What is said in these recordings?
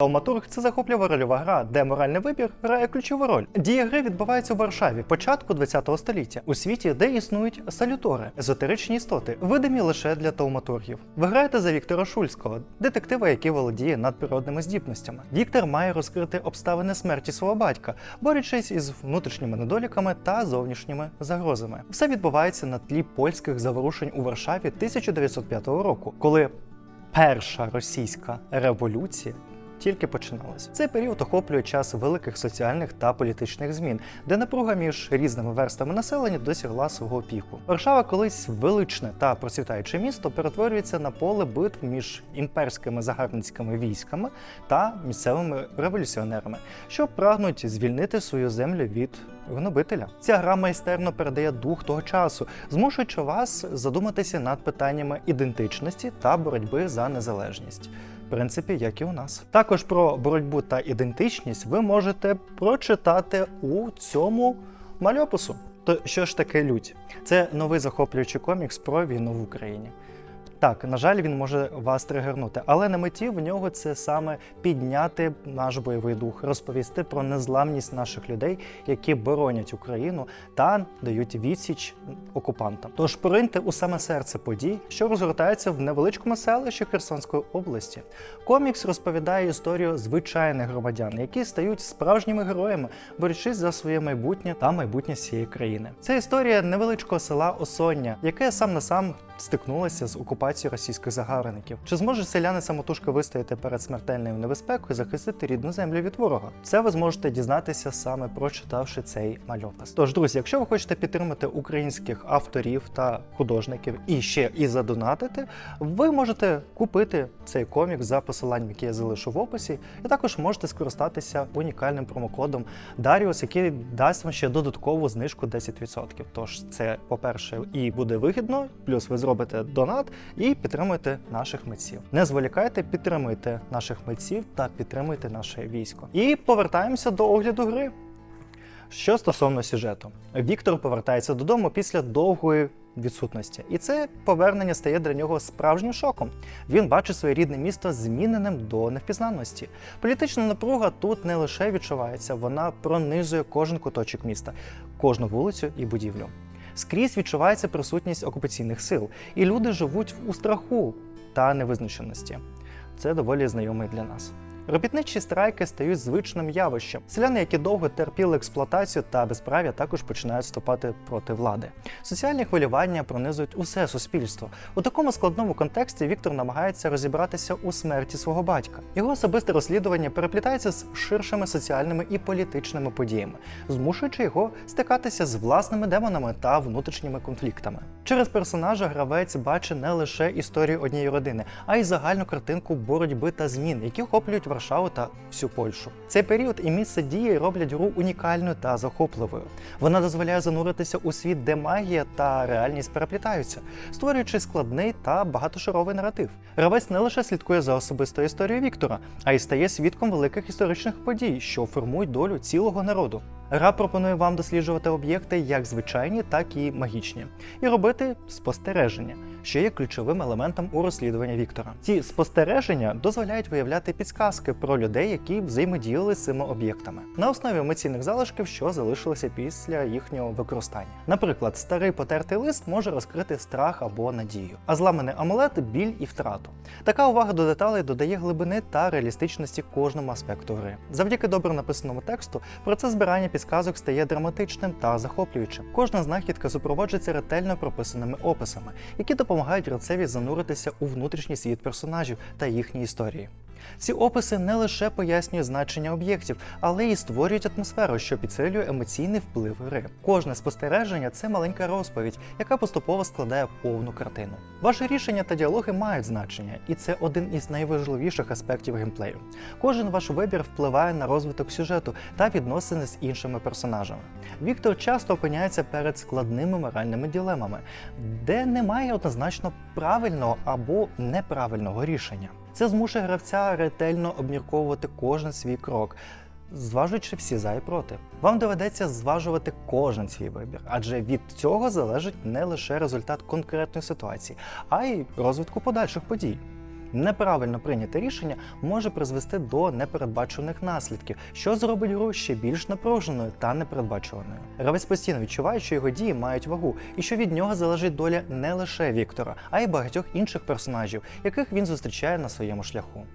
Тауматург це захоплива рольова гра, де моральний вибір грає ключову роль. Дія гри відбувається у Варшаві, початку ХХ століття, у світі, де існують салютори, езотеричні істоти, видимі лише для тауматургів. Ви граєте за Віктора Шульського, детектива, який володіє надприродними здібностями. Віктор має розкрити обставини смерті свого батька, борючись із внутрішніми недоліками та зовнішніми загрозами. Все відбувається на тлі польських заворушень у Варшаві 1905 року, коли перша російська революція тільки починалася. Цей період охоплює час великих соціальних та політичних змін, де напруга між різними верстами населення досягла свого піку. Варшава, колись величне та процвітаюче місто, перетворюється на поле битв між імперськими загарбницькими військами та місцевими революціонерами, що прагнуть звільнити свою землю від гнобителя. Ця гра майстерно передає дух того часу, змушуючи вас задуматися над питаннями ідентичності та боротьби за незалежність. Принципі, як і у нас. Також про боротьбу та ідентичність ви можете прочитати у цьому мальопису. То що ж таке лють? Це новий захоплюючий комікс про війну в Україні. Так, на жаль, він може вас тригернути, але на меті в нього це саме підняти наш бойовий дух, розповісти про незламність наших людей, які боронять Україну та дають відсіч окупантам. Тож пориньте у саме серце подій, що розгортаються в невеличкому селищі Херсонської області. Комікс розповідає історію звичайних громадян, які стають справжніми героями, борючись за своє майбутнє та майбутнє всієї країни. Це історія невеличкого села Осоння, яке сам на сам стикнулося з окупацією російських загарбників. Чи зможе селяни самотужки вистояти перед смертельною небезпекою захистити рідну землю від ворога? Це ви зможете дізнатися саме прочитавши цей мальопис. Тож, друзі, якщо ви хочете підтримати українських авторів та художників і ще і задонатити, ви можете купити цей комік за посиланням, яке я залишу в описі, і також можете скористатися унікальним промокодом Darius, який дасть вам ще додаткову знижку 10%. Тож це, по-перше, і буде вигідно, плюс ви зробите донат і підтримуєте наших митців. Не зволікайте, підтримуйте наших митців та підтримуйте наше військо. І повертаємося до огляду гри. Що стосовно сюжету, Віктор повертається додому після довгої відсутності, і це повернення стає для нього справжнім шоком. Він бачить своє рідне місто зміненим до невпізнанності. Політична напруга тут не лише відчувається, вона пронизує кожен куточок міста, кожну вулицю і будівлю. Скрізь відчувається присутність окупаційних сил, і люди живуть у страху та невизначеності. Це доволі знайомий для нас. Робітничі страйки стають звичним явищем. Селяни, які довго терпіли експлуатацію та безправ'я, також починають вступати проти влади. Соціальні хвилювання пронизують усе суспільство. У такому складному контексті Віктор намагається розібратися у смерті свого батька. Його особисте розслідування переплітається з ширшими соціальними і політичними подіями, змушуючи його стикатися з власними демонами та внутрішніми конфліктами. Через персонажа гравець бачить не лише історію однієї родини, а й загальну картинку боротьби та змін, які охоплюють Варшаву та всю Польщу. Цей період і місце дії роблять гру унікальною та захопливою. Вона дозволяє зануритися у світ, де магія та реальність переплітаються, створюючи складний та багатошаровий наратив. Гравець не лише слідкує за особистою історією Віктора, а й стає свідком великих історичних подій, що формують долю цілого народу. Гра пропонує вам досліджувати об'єкти як звичайні, так і магічні, і робити спостереження, що є ключовим елементом у розслідуванні Віктора. Ці спостереження дозволяють виявляти підсказки про людей, які взаємодіяли з цими об'єктами на основі емоційних залишків, що залишилися після їхнього використання. Наприклад, старий потертий лист може розкрити страх або надію, а зламаний амулет біль і втрату. Така увага до деталей додає глибини та реалістичності кожному аспекту гри. Завдяки добре написаному тексту процес збирання підсказок стає драматичним та захоплюючим. Кожна знахідка супроводжується ретельно прописаними описами, які допомагають гравцеві зануритися у внутрішній світ персонажів та їхні історії. Ці описи не лише пояснюють значення об'єктів, але й створюють атмосферу, що підсилює емоційний вплив гри. Кожне спостереження це маленька розповідь, яка поступово складає повну картину. Ваші рішення та діалоги мають значення, і це один із найважливіших аспектів геймплею. Кожен ваш вибір впливає на розвиток сюжету та відносини з іншими персонажами. Віктор часто опиняється перед складними моральними ділемами, де немає однозначно правильного або неправильного рішення. Це змушує гравця ретельно обмірковувати кожен свій крок, зважуючи всі за і проти. Вам доведеться зважувати кожен свій вибір, адже від цього залежить не лише результат конкретної ситуації, а й розвитку подальших подій. Неправильно прийняте рішення може призвести до непередбачуваних наслідків, що зробить гру ще більш напруженою та непередбачуваною. Гравець постійно відчуває, що його дії мають вагу, і що від нього залежить доля не лише Віктора, а й багатьох інших персонажів, яких він зустрічає на своєму шляху.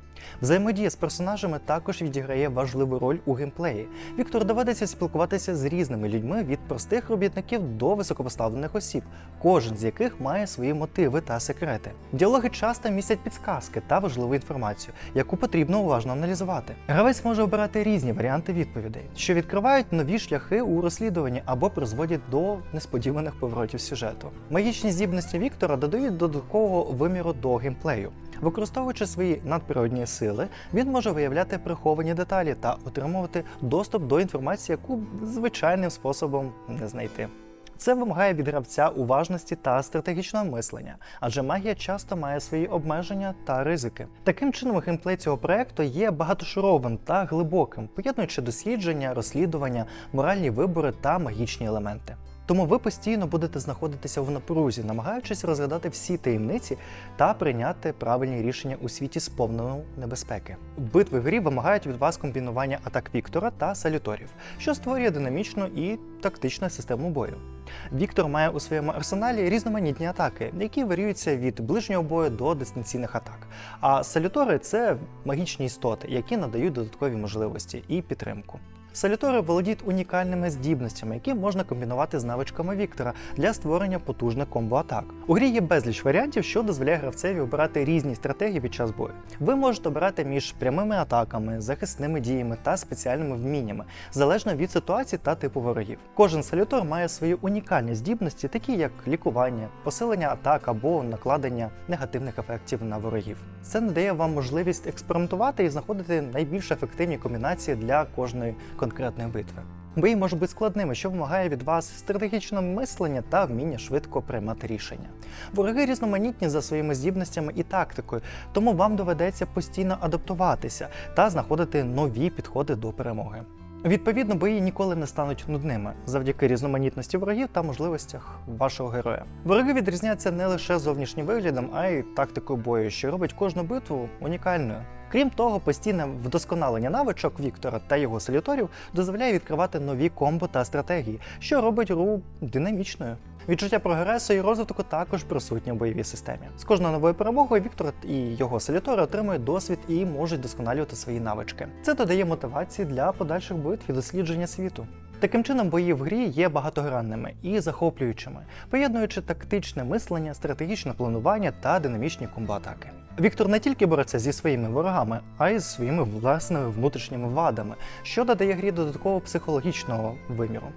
Взаємодія з персонажами також відіграє важливу роль у геймплеї. Віктор доведеться спілкуватися з різними людьми від простих робітників до високопоставлених осіб, кожен з яких має свої мотиви та секрети. Діалоги часто містять підсказки та важливу інформацію, яку потрібно уважно аналізувати. Гравець може обирати різні варіанти відповідей, що відкривають нові шляхи у розслідуванні або призводять до несподіваних поворотів сюжету. Магічні здібності Віктора додають додаткового виміру до геймплею. Використовуючи свої надприродні сили, він може виявляти приховані деталі та отримувати доступ до інформації, яку звичайним способом не знайти. Це вимагає від гравця уважності та стратегічного мислення, адже магія часто має свої обмеження та ризики. Таким чином, геймплей цього проекту є багатошаровим та глибоким, поєднуючи дослідження, розслідування, моральні вибори та магічні елементи. Тому ви постійно будете знаходитися в напрузі, намагаючись розглядати всі таємниці та прийняти правильні рішення у світі сповненому небезпеки. Битви в грі вимагають від вас комбінування атак Віктора та салюторів, що створює динамічну і тактичну систему бою. Віктор має у своєму арсеналі різноманітні атаки, які варіюються від ближнього бою до дистанційних атак. А салютори це магічні істоти, які надають додаткові можливості і підтримку. Салютори володіють унікальними здібностями, які можна комбінувати з навичками Віктора для створення потужних комбо-атак. У грі є безліч варіантів, що дозволяє гравцеві обирати різні стратегії під час бою. Ви можете обирати між прямими атаками, захисними діями та спеціальними вміннями, залежно від ситуації та типу ворогів. Кожен салютор має свої унікальні здібності, такі як лікування, посилення атак або накладення негативних ефектів на ворогів. Це надає вам можливість експериментувати і знаходити найбільш ефективні комбінації для кожної конкретної битви. Бої можуть бути складними, що вимагає від вас стратегічного мислення та вміння швидко приймати рішення. Вороги різноманітні за своїми здібностями і тактикою, тому вам доведеться постійно адаптуватися та знаходити нові підходи до перемоги. Відповідно, бої ніколи не стануть нудними завдяки різноманітності ворогів та можливостях вашого героя. Вороги відрізняються не лише зовнішнім виглядом, а й тактикою бою, що робить кожну битву унікальною. Крім того, постійне вдосконалення навичок Віктора та його салюторів дозволяє відкривати нові комбо та стратегії, що робить гру динамічною. Відчуття прогресу і розвитку також присутні у бойовій системі. З кожною новою перемогою Віктор і його салютори отримують досвід і можуть досконалювати свої навички. Це додає мотивації для подальших битв і дослідження світу. Таким чином, бої в грі є багатогранними і захоплюючими, поєднуючи тактичне мислення, стратегічне планування та динамічні комбо-атаки. Віктор не тільки бореться зі своїми ворогами, а й з своїми власними внутрішніми вадами, що додає грі додатково психологічного виміру.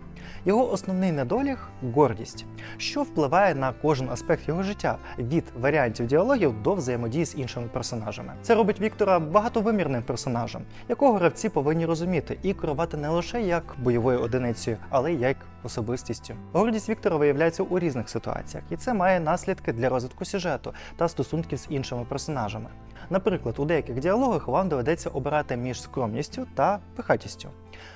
Його основний недоліг гордість, що впливає на кожен аспект його життя від варіантів діалогів до взаємодії з іншими персонажами. Це робить Віктора багатовимірним персонажем, якого гравці повинні розуміти і керувати не лише як бойовою одиницею, але й як особистістю. Гордість Віктора виявляється у різних ситуаціях, і це має наслідки для розвитку сюжету та стосунків з іншими персонажами. Наприклад, у деяких діалогах вам доведеться обирати між скромністю та пихатістю,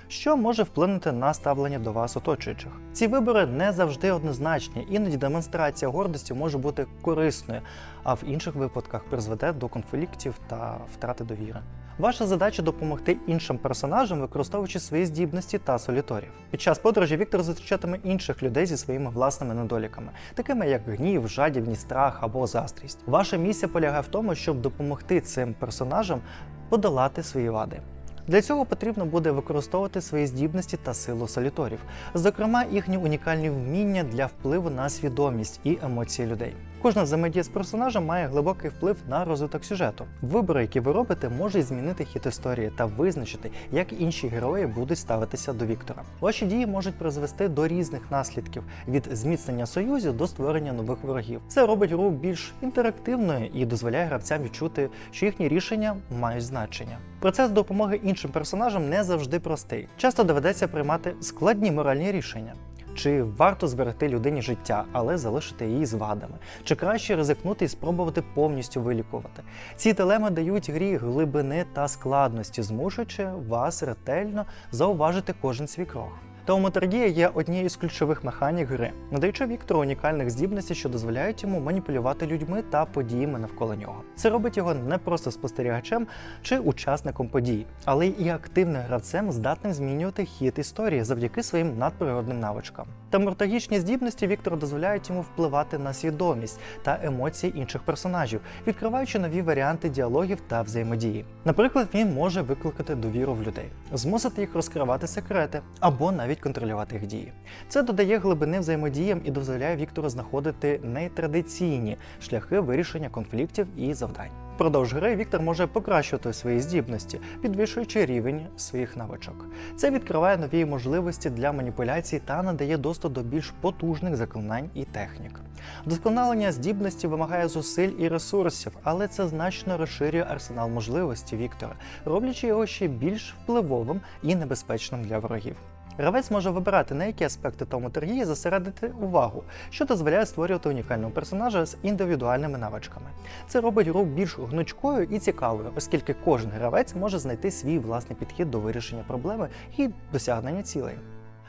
що може вплинути на ставлення до вас оточуючих. Ці вибори не завжди однозначні, іноді демонстрація гордості може бути корисною, а в інших випадках призведе до конфліктів та втрати довіри. Ваша задача допомогти іншим персонажам, використовуючи свої здібності та соліторів. Під час подорожі Віктор зустрічатиме інших людей зі своїми власними недоліками, такими як гнів, жадібність, страх або застрість. Ваша місія полягає в тому, щоб допомогти цим персонажам подолати свої вади. Для цього потрібно буде використовувати свої здібності та силу соліторів, зокрема їхні унікальні вміння для впливу на свідомість і емоції людей. Кожна взаємодія з персонажем має глибокий вплив на розвиток сюжету. Вибори, які ви робите, можуть змінити хід історії та визначити, як інші герої будуть ставитися до Віктора. Ваші дії можуть призвести до різних наслідків від зміцнення союзів до створення нових ворогів. Це робить гру більш інтерактивною і дозволяє гравцям відчути, що їхні рішення мають значення. Процес допомоги іншим персонажам не завжди простий. Часто доведеться приймати складні моральні рішення. Чи варто зберегти людині життя, але залишити її з вадами? Чи краще ризикнути і спробувати повністю вилікувати? Ці дилеми дають грі глибини та складності, змушуючи вас ретельно зауважити кожен свій крок. Тауmaturgія є однією з ключових механік гри, надаючи Віктору унікальних здібностей, що дозволяють йому маніпулювати людьми та подіями навколо нього. Це робить його не просто спостерігачем чи учасником подій, але й активним гравцем, здатним змінювати хід історії завдяки своїм надприродним навичкам. Тамуртагічні здібності Віктора дозволяють йому впливати на свідомість та емоції інших персонажів, відкриваючи нові варіанти діалогів та взаємодії. Наприклад, він може викликати довіру в людей, змусити їх розкривати секрети або навіть контролювати їх дії. Це додає глибини взаємодіям і дозволяє Віктору знаходити нетрадиційні шляхи вирішення конфліктів і завдань. Впродовж гри Віктор може покращувати свої здібності, підвищуючи рівень своїх навичок. Це відкриває нові можливості для маніпуляцій та надає доступ до більш потужних заклинань і технік. Вдосконалення здібності вимагає зусиль і ресурсів, але це значно розширює арсенал можливостей Віктора, роблячи його ще більш впливовим і небезпечним для ворогів. Гравець може вибирати, на які аспекти тауmaturгії зосередити увагу, що дозволяє створювати унікального персонажа з індивідуальними навичками. Це робить гру більш гнучкою і цікавою, оскільки кожен гравець може знайти свій власний підхід до вирішення проблеми і досягнення цілей.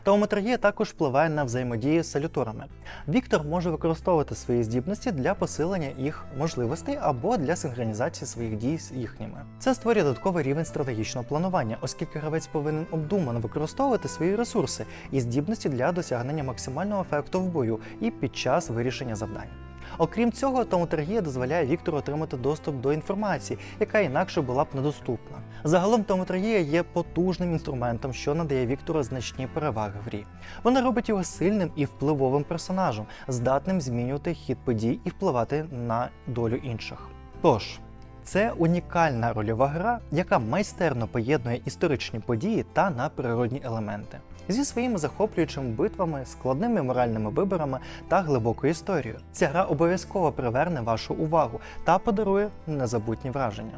Тауmaturгія також впливає на взаємодію з салюторами. Віктор може використовувати свої здібності для посилення їх можливостей або для синхронізації своїх дій з їхніми. Це створює додатковий рівень стратегічного планування, оскільки гравець повинен обдумано використовувати свої ресурси і здібності для досягнення максимального ефекту в бою і під час вирішення завдань. Окрім цього, тауmaturгія дозволяє Віктору отримати доступ до інформації, яка інакше була б недоступна. Загалом тауmaturгія є потужним інструментом, що надає Віктору значні переваги в грі. Вона робить його сильним і впливовим персонажем, здатним змінювати хід подій і впливати на долю інших. Тож. Це унікальна рольова гра, яка майстерно поєднує історичні події та надприродні елементи зі своїми захоплюючими битвами, складними моральними виборами та глибокою історією. Ця гра обов'язково приверне вашу увагу та подарує незабутні враження.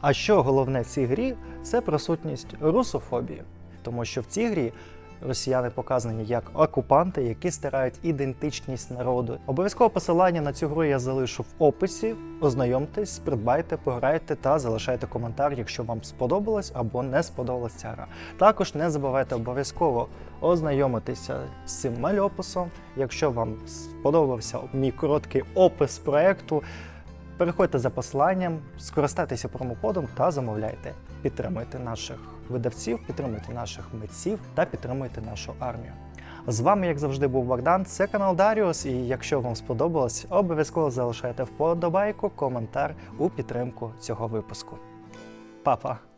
А що головне в цій грі, це присутність русофобії, тому що в цій грі росіяни показані як окупанти, які стирають ідентичність народу. Обов'язково посилання на цю гру я залишу в описі. Ознайомтесь, придбайте, пограйте та залишайте коментар, якщо вам сподобалось або не сподобалась ця гра. Також не забувайте обов'язково ознайомитися з цим мальописом. Якщо вам сподобався мій короткий опис проекту. Переходьте за посиланням, скористайтеся промокодом та замовляйте. Підтримуйте наших видавців, підтримуйте наших митців та підтримуйте нашу армію. З вами, як завжди, був Богдан. Це канал Даріус. І якщо вам сподобалось, обов'язково залишайте вподобайку, коментар у підтримку цього випуску. Па-па!